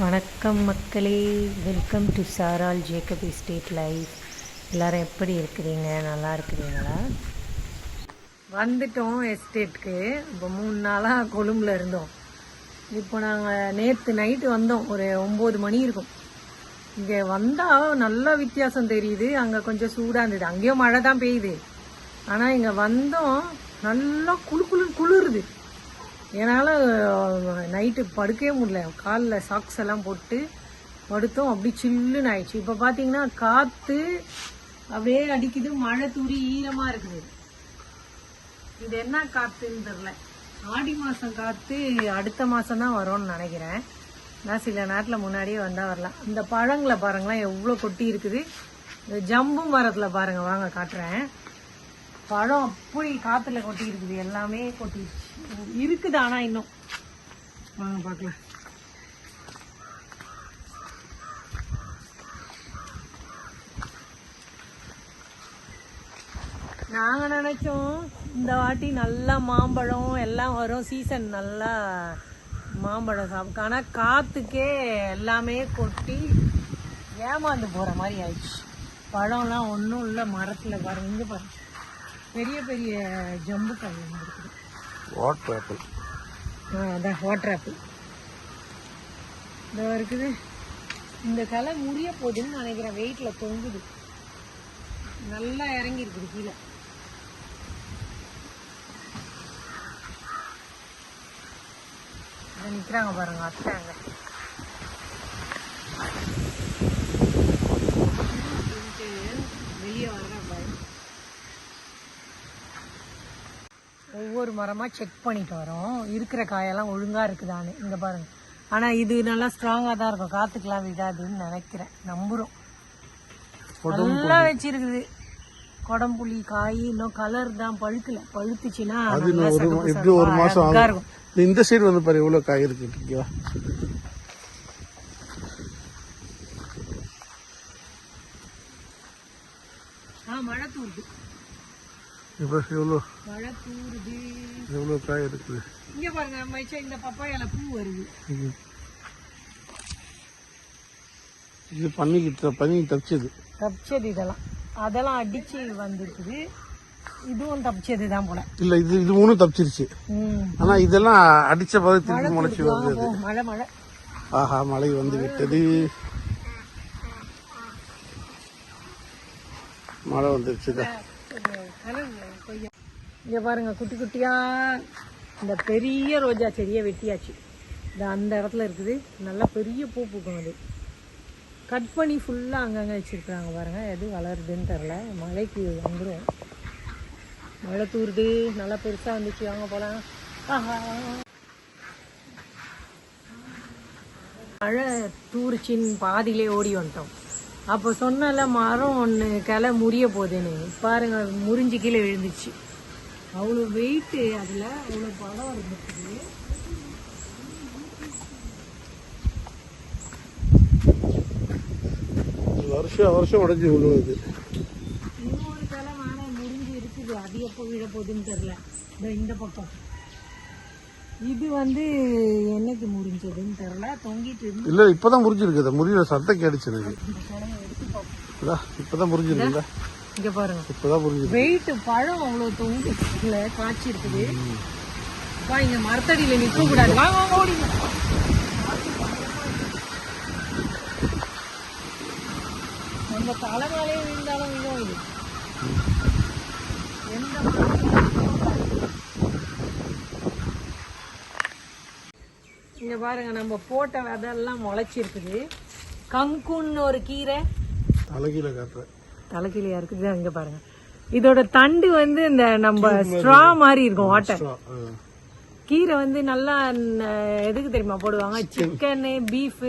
வணக்கம் மக்களே. Welcome to சாரால் ஜேக்கப் எஸ்டேட் லைஃப் எல்லாரும் எப்படி இருக்கிறீங்க? நல்லா இருக்கிறீங்களா? வந்துட்டோம் எஸ்டேட்டுக்கு இப்போ மூணு நாளாக கொழும்பில் இருந்தோம். இப்போ நாங்கள் நேற்று நைட்டு வந்தோம். ஒரு ஒம்பது மணி இருக்கும். இங்கே வந்தால் நல்ல வித்தியாசம் தெரியுது. அங்கே கொஞ்சம் சூடாக இருந்தது. அங்கேயும் மழை தான் பெய்யுது. ஆனால் இங்கே வந்தோம். நல்லா குளு குளு குளிருது. என்னால் நைட்டு படுக்கவே முடியல. காலில் சாக்ஸ் எல்லாம் போட்டு படுத்தோம். அப்படி சில்லுன்னு ஆயிடுச்சு. இப்போ பார்த்தீங்கன்னா காற்று அப்படியே அடிக்குது. மழை தூரி ஈரமாக இருக்குது. இது என்ன காற்றுன்னு தெரில ஆடி மாதம் காற்று அடுத்த மாதம் தான் வரும்னு நினைக்கிறேன். நான் சில நேரத்தில் முன்னாடியே வந்தால் வரலாம். இந்த பழங்களை பாருங்களேன். எவ்வளோ கொட்டி இருக்குது. இந்த ஜம்பு மரத்தில் பாருங்கள் வாங்க காட்டுறேன். பழம் அப்படி காற்றுல கொட்டி இருக்குது எல்லாமே கொட்டிடுச்சு இருக்குது ஆனால் இன்னும். வாங்க பார்க்கலாம். நாங்கள் நினச்சோம் இந்த வாட்டி நல்லா மாம்பழம் எல்லாம் வரும். சீசன் நல்லா மாம்பழம் சாப்பிட்டு ஆனால் காற்றுக்கே எல்லாமே கொட்டி ஏமாந்து போகிற மாதிரி ஆயிடுச்சு. பழம்லாம் ஒன்றும் இல்லை மரத்தில் பாருங்க இங்கே பாருங்க. பெரிய பெரிய ஜம்புக்காய் இருக்குது வாட்டர் ஆப்பிள் ஆ அதான் வாட்டர் ஆப்பிள் இந்த இருக்குது. இந்த களை முடிய போகுதுன்னு நினைக்கிறேன். வெயிட்டில் தொங்குது. நல்லா இறங்கி இருக்குது கீழே. இதை நிற்கிறாங்க பாருங்க அத்தை அங்கே வெளியே வர்றேன் பாருங்க ஒவ்வொரு மரமாக செக் பண்ணிட்டு வரோம். இருக்கிற காயெல்லாம் ஒழுங்காக இருக்குதான்னு. இங்கே பாருங்க. ஆனால் இது நல்லா ஸ்ட்ராங்காக தான் இருக்கும். காற்றுக்கெல்லாம் விடாதுன்னு நினைக்கிறேன். நம்புகிறோம் நல்லா வச்சிருக்குது. கொடம்புளி காய் இன்னும் கலர் தான். பழுக்கல. பழுத்துச்சுன்னா எப்படி ஒரு மாசம் இந்த சைடு வந்து பாரு எவ்வளவு காய் இருக்கு ஓகேவா ஆ மழை தூருது இப்போ எவ்வளோ? மழை தூருது எவ்வளோ காய் இருக்குது இங்க பாருங்க நம்ம வச்ச இந்த பப்பாயால பூ வருது. இது. பண்ணிக்கிட்டு பண்ணி தப்பிச்சது. தப்பிச்சது இதெல்லாம். அதெல்லாம் அடிச்சு வந்துருக்குது. இதுவும் தப்பிச்சது தான் போல. இல்ல இது இது மூணும் தப்பிச்சிருச்சு. ஆனா இதெல்லாம் அடிச்ச திருப்பி முளைச்சி போ, மழை மழை. ஆஹா மழை வந்து விட்டது. மழை வந்துருச்சுதா இங்கே பாருங்க குட்டி குட்டியா இந்த பெரிய ரோஜா செடியை வெட்டியாச்சு. இந்த அந்த இடத்துல இருக்குது. நல்லா பெரிய பூ பூக்கும் அது. கட் பண்ணி ஃபுல்லாக அங்கங்கே வச்சுருக்குறாங்க பாருங்க. எது வளருதுன்னு தெரில மழைக்கு வந்துடும் மழை தூருது. நல்லா பெருசாக வந்துச்சு. வாங்க போகலாம் ஆஹா. மழை தூரிச்சின்னு பாதியிலே ஓடி வந்துட்டோம். அப்போ சொன்னல மரம் ஒன்று கிளை முறிய போகுதுன்னு. பாருங்கள் முறிஞ்சு கீழே விழுந்துச்சு அவ்வளோ வெயிட்டு அதில் அவ்வளோ பழம் இருந்துச்சு வருஷம் வருஷம் உடஞ்சி விழுவுது. இன்னொரு கிளை மேலே முறிஞ்சு இருக்குது. அது எப்போ விழ போகுதுன்னு தெரில இந்த இந்த பக்கம். இது வந்து என்னைக்கு முறிஞ்சதுன்னு தெரில தொங்கிட்டு இருந்து இல்ல இப்பதான் முறிஞ்சிருக்குது முறியில சத்தம் கேட்டுச்சு எனக்கு. இந்த கிளையை எடுத்து இங்கே பாருங்க. இப்பதான் புரிஞ்சுது. வெயிட் பழம் அவ்வளோ தொங்குல காய்ச்சி இருக்குது. அப்பா இங்க மரத்தடியில நிக்க கூடாது வாங்க வாங்க ஓடிங்க நம்ம தலைமையிலே விழுந்தாலும் விழும் இது எந்த இங்க பாருங்க நம்ம போட்ட விதெல்லாம் முளைச்சிருக்குது. கங்குன்னு ஒரு கீரை. தலைகீழ காட்டுறேன். தலைக்கீழியா இருக்குது. இங்க பாருங்க. இதோட தண்டு வந்து இந்த நம்ம ஸ்ட்ரா மாதிரி இருக்கும் வாட்டர். கீரை வந்து நல்லா எதுக்கு தெரியுமா போடுவாங்க? சிக்கனு பீஃப்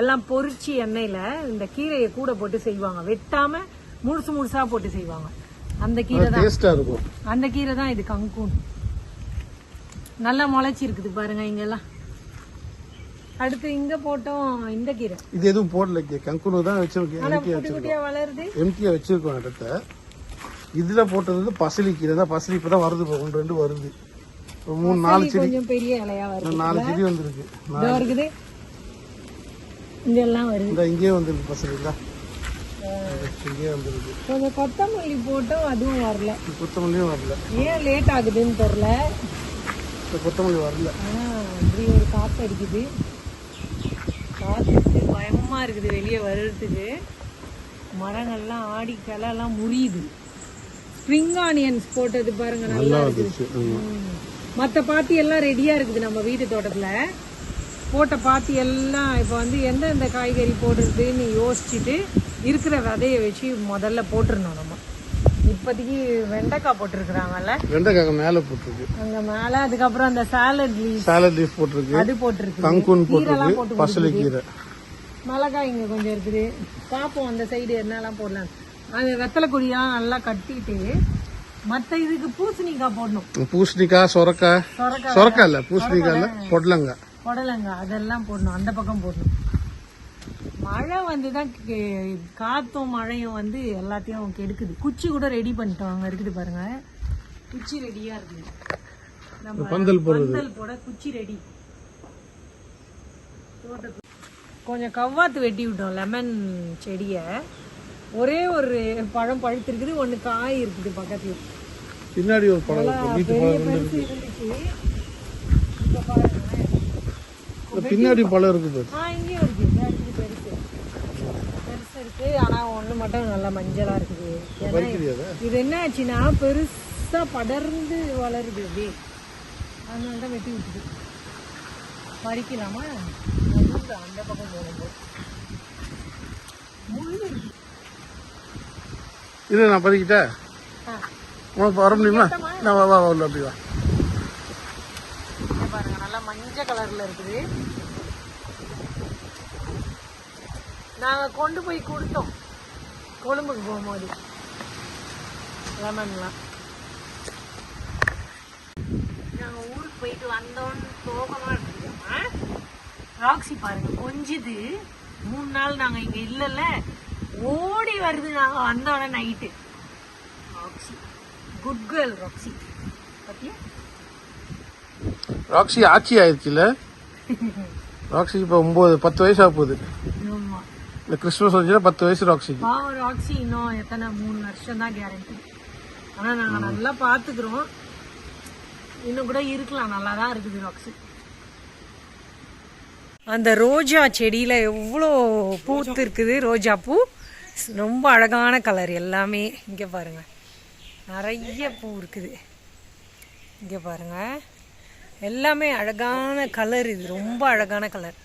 எல்லாம் பொரிச்சு எண்ணெயில இந்த கீரையை கூட போட்டு செய்வாங்க. வெட்டாம முழுசு முழுசா போட்டு செய்வாங்க. அந்த கீரை தான். இருக்கும். அந்த கீரை தான் இது கங்கூன். நல்லா முளைச்சி இருக்குது பாருங்க இங்கெல்லாம். அடுத்து இங்க போட்டோம் இந்த கீரை. இது எதுவும் போடல கங்குனு தான் வச்சிருக்கேன். எம்டியா குட்டியா வளருது. எம்டியா வச்சிருக்கோம் இடத்த இதுல போட்டது வந்து பசலி கீரை தான். பசலி இப்பதான் வருது ஒன்று ரெண்டு வருது. மூணு நாலு செடி. கொஞ்சம் பெரிய இலையா வருது. நாலு செடி வந்திருக்கு. இதோ இருக்குது. இதெல்லாம் வருது. இந்த வந்துருக்கு வந்துருக்கு. கொஞ்சம் கொத்தமல்லி போட்டோம் அதுவும் வரல. கொத்தமல்லியும் வரல. ஏன் லேட் ஆகுதுன்னு இந்த கொத்தமல்லி வரல. இப்படி ஒரு காற்று அடிக்குது. காற்றுக்கு பயமா இருக்குது வெளியே வர்றதுக்கு. மரங்கள்லாம் ஆடி கிளைலாம் முறியுது. ஸ்ப்ரிங் ஆனியன்ஸ் போட்டது பாருங்க நல்லா இருக்குது. மற்ற பாத்தி எல்லாம் ரெடியா இருக்குது நம்ம வீட்டு தோட்டத்துல. போட்ட பாத்தி எல்லாம் இப்போ வந்து எந்தெந்த காய்கறி போடுறதுன்னு யோசிச்சுட்டு இருக்கிற விதைய வச்சு முதல்ல போட்டுருந்தோம் நம்ம. இப்போதைக்கு வெண்டைக்காய் போட்டிருக்கிறாங்கல்ல? வெண்டைக்காய் மேலே போட்டிருக்கு. அங்க மேல அதுக்கப்புறம் அந்த சாலட் லீவ் சாலட் லீஃப் போட்டிருக்கு. அது போட்டிருக்கு கங்கூன் போட்டிருக்கு. போட்டு பசலை கீரை மிளகாய் இங்க கொஞ்சம் இருக்குது. பார்ப்போம் அந்த சைடு என்னெல்லாம் போடலாம். அது வெத்தலை கொடியெல்லாம் நல்லா கட்டிட்டு மற்ற இதுக்கு பூசணிக்காய் போடணும். பூசணிக்காய் சொரக்காய். சொரக்காய் இல்லை பூசணிக்காய் இல்லை பொடலங்காய் புடலங்க. அதெல்லாம் போடணும். அந்த பக்கம் போடணும். மழை வந்து தான் கே- காத்தும் மழையும் வந்து எல்லாத்தையும் கெடுக்குது. குச்சி கூட ரெடி பண்ணிட்டோம். அங்க இருக்குது பாருங்க. குச்சி ரெடியா இருக்குது. நம்ம பந்தல் போட குச்சி ரெடி கொஞ்சம் கவ்வாத்து வெட்டி விட்டோம் லெமன் செடியை. ஒரே ஒரு பழம் பழுத்திருக்குது ஒன்று காய் இருக்குது பக்கத்துல. பின்னாடி ஒரு பழம் இருந்துச்சு. பின்னாடி பழம் இருக்குது. ஆ இங்கேயும் இருக்குது பெருசு. பெருசு இருக்கு ஆனா ஒண்ணு மட்டும் நல்லா மஞ்சளா இருக்குது? இது என்ன ஆச்சுன்னா பெருசா படர்ந்து வளருது அப்படியே. அதனால தான் வெட்டி விட்டுது பறிக்கலாமா அந்த பக்கம் போகும்போது. இல்லை நான் பறிக்கிட்டா ஆ, உனக்கு வர முடியுமா? நான் வா வா உள்ள அப்படி வா. பாருங்க நல்லா மஞ்சள் கலர்ல இருக்குது. நாங்க கொண்டு போய் கொடுத்தோம். கொழும்புக்கு போகும்போது. லெமன்லாம். நாங்க ஊருக்கு போயிட்டு வந்தோம்னு சோகமா இருக்குமா ராக்ஸி பாருங்க கொஞ்சுது. மூணு நாள் நாங்க இங்க இல்லைல்ல. ஓடி வருது நாங்க வந்தோடனே night Roxy good girl Roxy பத்தியா? ராக்ஸி ஆட்சி ஆயிடுச்சுல ராக்ஸி இப்போ ஒம்பது பத்து வயசு ஆக போகுது. இந்த கிறிஸ்மஸ் வந்துச்சுன்னா பத்து வயசு ராக்ஸிக்கு பாவம் ராக்ஸி இன்னும் எத்தனை மூணு வருஷம் தான் கேரண்டி ஆனா நாங்க நல்லா பாத்துக்கிறோம். இன்னும் கூட இருக்கலாம் நல்லா தான் இருக்குது ராக்ஸி அந்த ரோஜா செடியில் எவ்வளோ பூத்து இருக்குது ரோஜா பூ. ரொம்ப அழகான கலர் எல்லாமே. இங்கே பாருங்க. நிறைய பூ இருக்குது. இங்கே பாருங்கள் எல்லாமே அழகான கலர் இது. ரொம்ப அழகான கலர்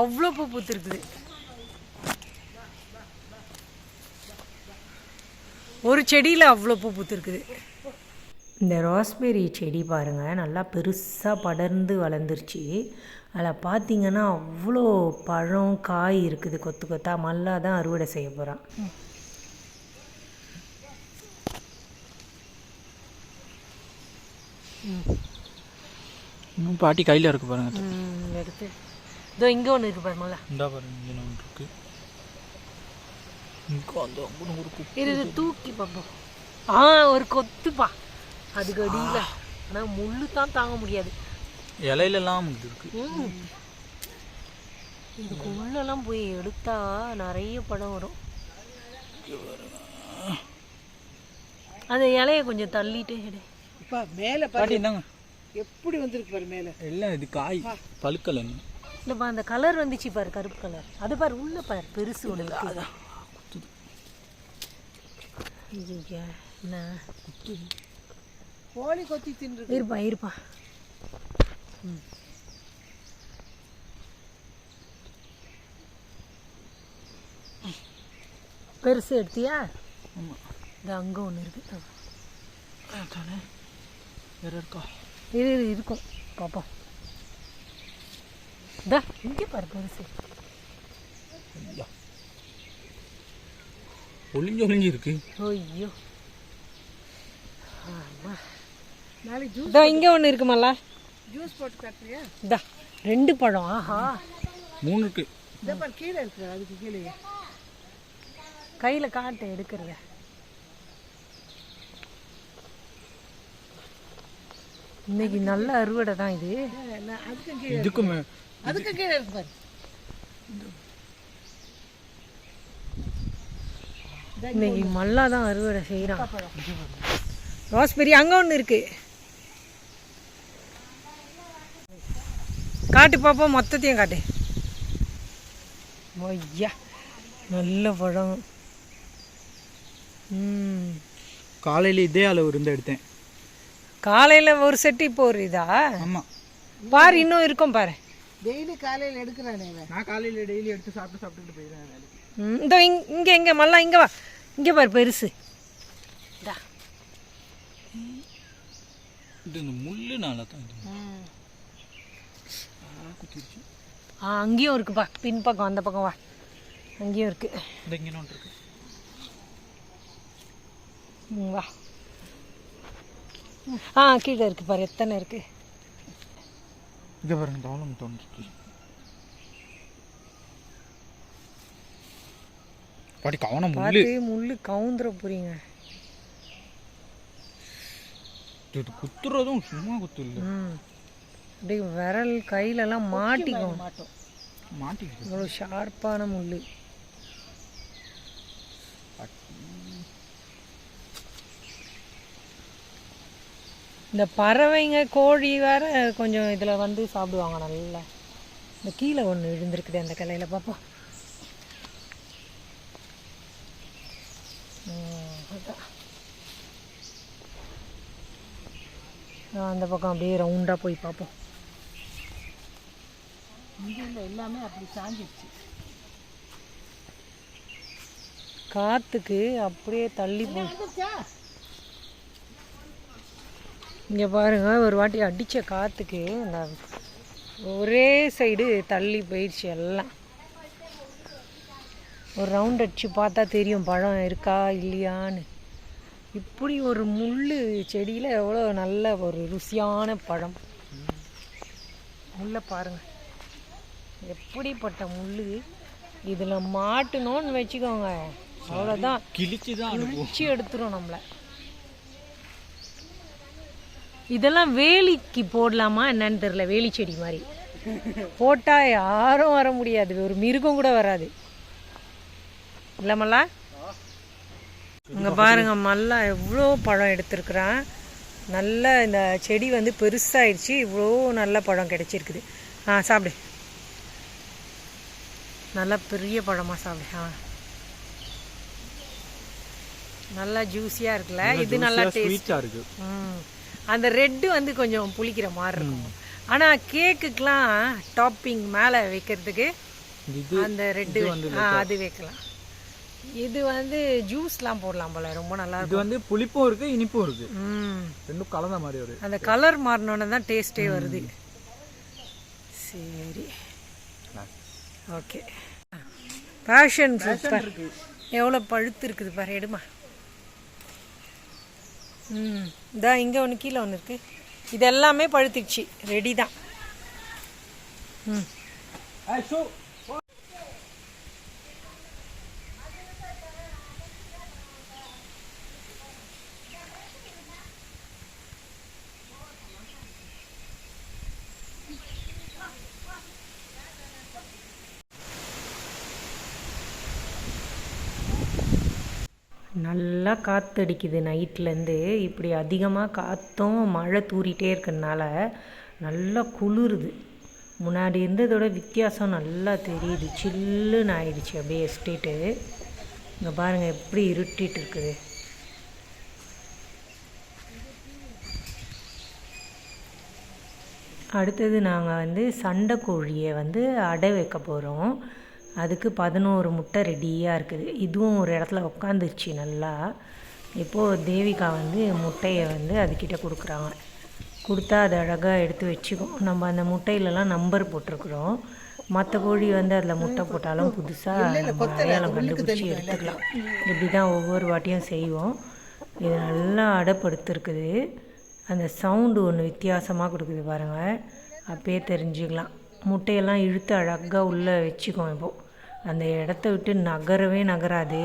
அவ்வளோ பூ பூத்துருக்குது. ஒரு செடியில் அவ்வளோ பூ பூத்துருக்குது. இந்த ராஸ்பெரி செடி பாருங்க நல்லா பெருசாக படர்ந்து வளர்ந்துருச்சு. அதில் பார்த்தீங்கன்னா அவ்வளோ பழம் காய் இருக்குது கொத்து கொத்தா. மல்லா தான் அறுவடை செய்ய போகிறான் இன்னும் பாட்டி கையில் இருக்கு பாருங்க. எடுத்து. இதோ இங்கே ஒன்று இருக்கு பாரு மல்லா இந்தா பாருங்க இங்கே ஒன்று இருக்கு. இங்கே அந்த ஒரு குப்பை இது இது தூக்கி பார்ப்போம் ஆ ஒரு கொத்துப்பா. அதுக்கு அடியில் ஆனால் முள்ளு தான் தாங்க முடியாது. இலையிலலாம் இது இருக்கு. இதுக்கு உள்ளெல்லாம் போய் எடுத்தா நிறைய படம் வரும். அந்த இலைய கொஞ்சம் தள்ளிட்டு எடு. பாட்டி இந்தாங்க. எப்படி வந்திருக்கு பாரு மேல. எல்லாம் இது காய். பழுக்கலை இன்னும். இல்லைப்பா அந்த கலர் வந்துச்சு பாரு கருப்பு கலர். அது பாரு உள்ள பாரு பெருசு ஒன்று இருக்கு. ஐயைய, என்ன? கோழி கொத்தி தின்று இருப்பா இருப்பா. ம். பெருசு எடுத்தியா? இது அங்கே ஒன்று இருக்கு. தானே வேற இருக்கா? இது இருக்கும். பார்ப்போம் இதா இங்கே பாரு பெருசு. ஒளிஞ்சு ஒளிஞ்சு இருக்கு. ஐயோ. ஜூஸ் இதோ இங்கே ஒன்று இருக்குமல்ல? ஜூஸ் போட்டு காட்டுறியா? இதா ரெண்டு பழம் ஆஹா. மூணு இருக்கு இந்த பாரு கீழே இருக்கு அதுக்கு கீழே. கையில் காட்டு எடுக்கிறத. இன்னைக்கு நல்ல அறுவடை தான் இது. நான் அதுக்கும் கீழே இதுக்கும் அதுக்கு கீழே இருக்கு பாரு. இன்னைக்கு மல்லா தான் அறுவடை செய்கிறான் ராஸ்பெரி அங்கே ஒன்று இருக்கு. காட்டு பாப்போம் மொத்தத்தையும் காட்டு. ஐயா நல்ல பழம். ம். காலையில் இதே அளவு இருந்து எடுத்தேன். காலையில் ஒரு செட்டு இப்போ ஒரு இதா? ஆமாம் பாரு இன்னும் இருக்கும் பாரு. டெய்லி காலையில் எடுக்கிறானே இவன். நான் காலையில் டெய்லி எடுத்து சாப்பிட்டு சாப்பிட்டுட்டு போயிடுறேன் வேலைக்கு. இந்த இங் இங்கே எங்கே மல்லா இங்கே வா. இங்கே பாரு பெருசு. இந்தா. இந்த முள்ளுனால தான் குத்திருச்சு. ஆ அங்கேயும் இருக்குப்பா பின்பக்கம் அந்த பக்கம் வா. அங்கேயும் இருக்கு. இருக்கு. வா. ஆ கீழே இருக்கு பாரு. எத்தனை இருக்கு? இங்கே பாருங்க தாளம் தோன்றுச்சு பாட்டி கவனம் முள்ளு. முள்ளு கவுந்துற போறீங்க. இது குத்துறதும் சும்மா குத்து இல்லை அப்படியே விரல் கையிலலாம் மாட்டிக்கும். மாட்டோம். மாட்டிக்கிது இவ்வளோ ஷார்ப்பான முள்ளு. இந்த பறவைங்க கோழி வேற கொஞ்சம் இதில் வந்து சாப்பிடுவாங்க நல்லா. இந்த கீழே ஒன்று விழுந்திருக்குது அந்த கிளையில பார்ப்போம் அந்த பக்கம் அப்படியே ரவுண்டாக போய் பார்ப்போம் இங்கே இல்லை எல்லாமே அப்படி சாஞ்சிடுச்சு காற்றுக்கு அப்படியே தள்ளி வந்துருச்சா இங்கே பாருங்க ஒரு வாட்டி அடித்த காற்றுக்கு இந்த ஒரே சைடு தள்ளி போயிடுச்சு எல்லாம். ஒரு ரவுண்ட் அடிச்சு பார்த்தா தெரியும் பழம் இருக்கா இல்லையான்னு. இப்படி ஒரு முள் செடியில் எவ்வளோ நல்ல ஒரு ருசியான பழம். முள்ள பாருங்க. எப்படிப்பட்ட முள் இதில் மாட்டணும்னு வச்சுக்கோங்க. அவ்வளோதான் கிழிச்சு தான் குளிச்சு எடுத்துரும் நம்மளை. இதெல்லாம் வேலிக்கு போடலாமா என்னன்னு தெரியல வேலி செடி மாதிரி. போட்டா யாரும் வர முடியாது. ஒரு மிருகம் கூட வராது. இல்ல மல்லா? இங்க பாருங்க மல்லா எவ்வளோ பழம் எடுத்திருக்கிறான். நல்ல இந்த செடி வந்து பெருசாயிடுச்சு. இவ்வளோ நல்ல பழம் கிடைச்சிருக்குது. ஆ சாப்பிடு. நல்லா பெரிய பழமா சாப்பிடு ஆ. நல்லா ஜூஸியாக இருக்குல்ல? இது நல்லா டேஸ்ட் ஸ்வீட்டாக இருக்கு. அந்த ரெட்டு வந்து கொஞ்சம் புளிக்கிற மாதிரி இருக்கும். ஆனால் கேக்குக்கெலாம் டாப்பிங் மேலே வைக்கிறதுக்கு அந்த ரெட்டு அது வைக்கலாம். இது வந்து ஜூஸ்லாம் போடலாம் போல. ரொம்ப நல்லா இது வந்து புளிப்பும் இருக்கு இனிப்பும் இருக்கு. ரெண்டும் கலந்த மாதிரி ஒரு அந்த கலர் மாறினோன்னு தான் டேஸ்ட்டே வருது. சரி. ஓகே பேஷன் சூப்பர் எவ்வளோ பழுத்து இருக்குது பாரு எடுமா. ம் இதா இங்கே ஒன்று கீழே ஒன்று இருக்கு. இது எல்லாமே பழுத்துச்சு ரெடி தான். ம். நல்லா காற்றடிக்குது நைட்லேருந்து இப்படி அதிகமாக காற்றும் மழை தூறிட்டே இருக்கிறதுனால நல்லா குளிருது. முன்னாடி இருந்ததோட வித்தியாசம் நல்லா தெரியுது. சில்லுன்னு ஆயிடுச்சு அப்படியே எஸ்டேட்டு. இங்கே பாருங்கள் எப்படி இருட்டிகிட்டு இருக்குது அடுத்தது நாங்கள் வந்து சண்டை கோழியை வந்து அடை வைக்க போகிறோம் அதுக்கு பதினோரு முட்டை ரெடியாக இருக்குது. இதுவும் ஒரு இடத்துல உட்காந்துருச்சு நல்லா. இப்போது தேவிகா வந்து முட்டையை வந்து அதுக்கிட்ட கொடுக்குறாங்க. கொடுத்தா அது அழகாக எடுத்து வச்சுக்கும். நம்ம அந்த முட்டையிலலாம் நம்பர் போட்டிருக்கிறோம். மற்ற கோழி வந்து அதில் முட்டை போட்டாலும் புதுசாக அடையாளம் கண்டுபிடிச்சி எடுத்துக்கலாம். இப்படி தான் ஒவ்வொரு வாட்டியும் செய்வோம். இது நல்லா அடைப்படுத்திருக்குது. அந்த சவுண்டு ஒன்று வித்தியாசமாக கொடுக்குது பாருங்கள் அப்பயே தெரிஞ்சுக்கலாம். முட்டையெல்லாம் இழுத்து அழகாக உள்ளே வச்சுக்கும் இப்போ. அந்த இடத்த விட்டு நகரவே நகராது.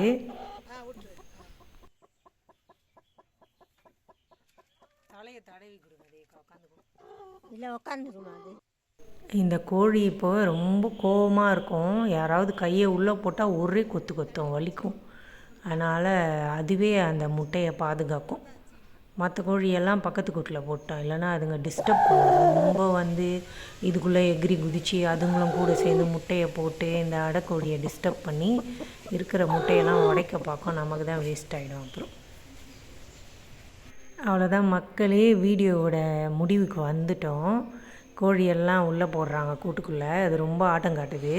இந்த கோழி இப்போ ரொம்ப கோவமாக இருக்கும். யாராவது கையை உள்ளே போட்டால் ஒரே கொத்து கொத்தும் வலிக்கும். அதனால் அதுவே அந்த முட்டையை பாதுகாக்கும். மற்ற கோழியெல்லாம் பக்கத்து கூட்டில் போட்டோம் இல்லைன்னா அதுங்க டிஸ்டர்ப் பண்ணும். ரொம்ப வந்து இதுக்குள்ளே எகிரி குதிச்சு அதுங்களும் கூட சேர்ந்து முட்டையை போட்டு இந்த அடைக்கோழியை டிஸ்டர்ப் பண்ணி இருக்கிற முட்டையெல்லாம் உடைக்க பார்க்கும். நமக்கு தான் வேஸ்ட் ஆகிடும் அப்புறம். அவ்வளோதான் மக்களே வீடியோவோட முடிவுக்கு வந்துட்டோம். கோழியெல்லாம் உள்ளே போடுறாங்க கூட்டுக்குள்ளே. அது ரொம்ப ஆட்டம் காட்டுது.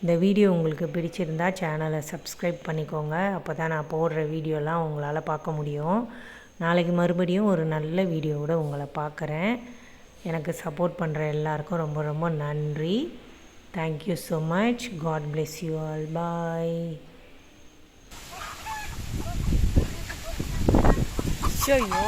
இந்த வீடியோ உங்களுக்கு பிடிச்சிருந்தா சேனலை சப்ஸ்கிரைப் பண்ணிக்கோங்க. அப்போ தான் நான் போடுற வீடியோலாம் உங்களால் பார்க்க முடியும். நாளைக்கு மறுபடியும் ஒரு நல்ல வீடியோவோட உங்களை பார்க்குறேன். எனக்கு சப்போர்ட் பண்ணுற எல்லாருக்கும் ரொம்ப ரொம்ப நன்றி. Thank you so much God bless you all bye ஐயோ